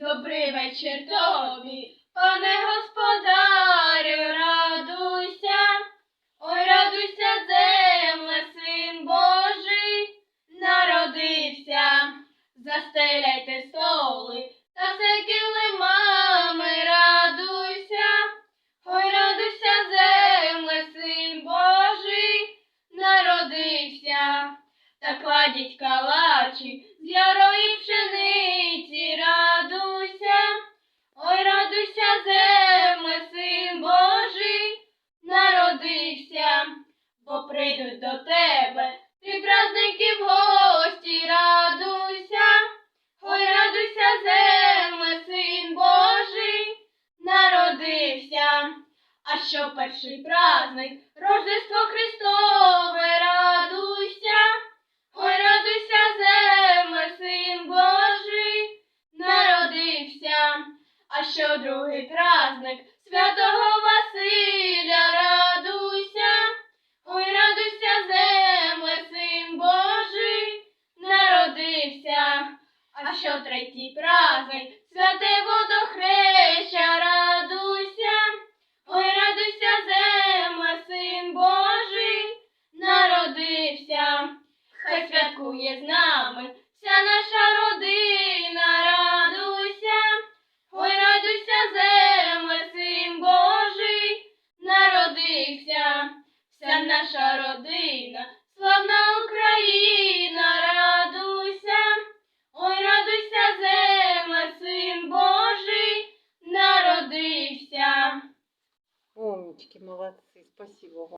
Добрий вечір тобі, пане господарю, радуйся, ой, радуйся, земле, син Божий, народився, застеляйте столи та все килимами, радуйся, ой, радуйся, земле, син Божий, народився, та кладіть калачі з ярої пшениці, бо прийдуть до тебе, ти праздники в гості, радуйся, ой, радуйся, земле, син Божий, народився. А що перший праздник, Рождество Христове, радуйся, ой, радуйся, земле, син Божий, народився. А що другий праздник, святого А що третій праздник, святе водохреща, радуйся. Ой, радуйся, земле, син Божий, народився. Хай святкує з нами вся наша родина, радуйся. Ой, радуйся, земле, син Божий, народився. Вся наша родина. Умнички, молодці, спасибо вам.